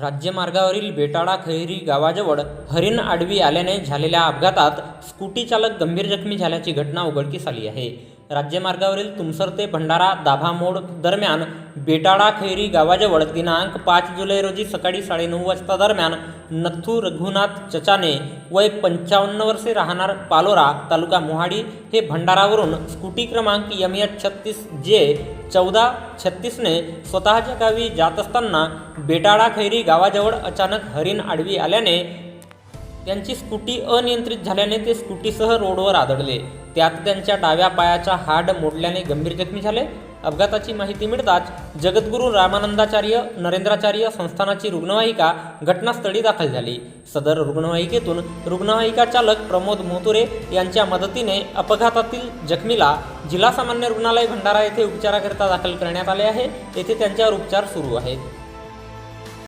राज्यमार्गावरील बेटाळा खैरी गावाजवळ हरिण आडवी आल्याने झालेल्या अपघातात स्कूटी चालक गंभीर जखमी झाल्याची घटना उघडकीस आली आहे. राज्यमार्गावरील तुमसर ते भंडारा दाभामोड दरम्यान बेटाळाखैरी गावाजवळ दिनांक पाच जुलै रोजी सकाळी साडेनऊ वाजता दरम्यान नथू रघुनाथ चचाने वय पंचावन्न वर्षे राहणार पालोरा तालुका मोहाडी हे भंडारावरून स्कूटी क्रमांक यम एच छत्तीस जे चौदा छत्तीसने स्वतःच्या गावी जात असताना बेटाळाखैरी गावाजवळ अचानक हरिण आडवी आल्याने त्यांची स्कूटी अनियंत्रित झाल्याने ते स्कूटीसह रोडवर आदळले. त्यात त्यांच्या डाव्या पायाचा हाड मोडल्याने गंभीर जखमी झाले. अपघाताची माहिती मिळताच जगद्गुरू रामानंदाचार्य नरेंद्राचार्य संस्थानाची रुग्णवाहिका घटनास्थळी दाखल झाली. सदर रुग्णवाहिकेतून रुग्णवाहिका चालक प्रमोद मोतुरे यांच्या मदतीने अपघातातील जखमीला जिल्हा सामान्य रुग्णालय भंडारा येथे उपचाराकरिता दाखल करण्यात आले आहे. येथे त्यांच्यावर उपचार सुरू आहेत.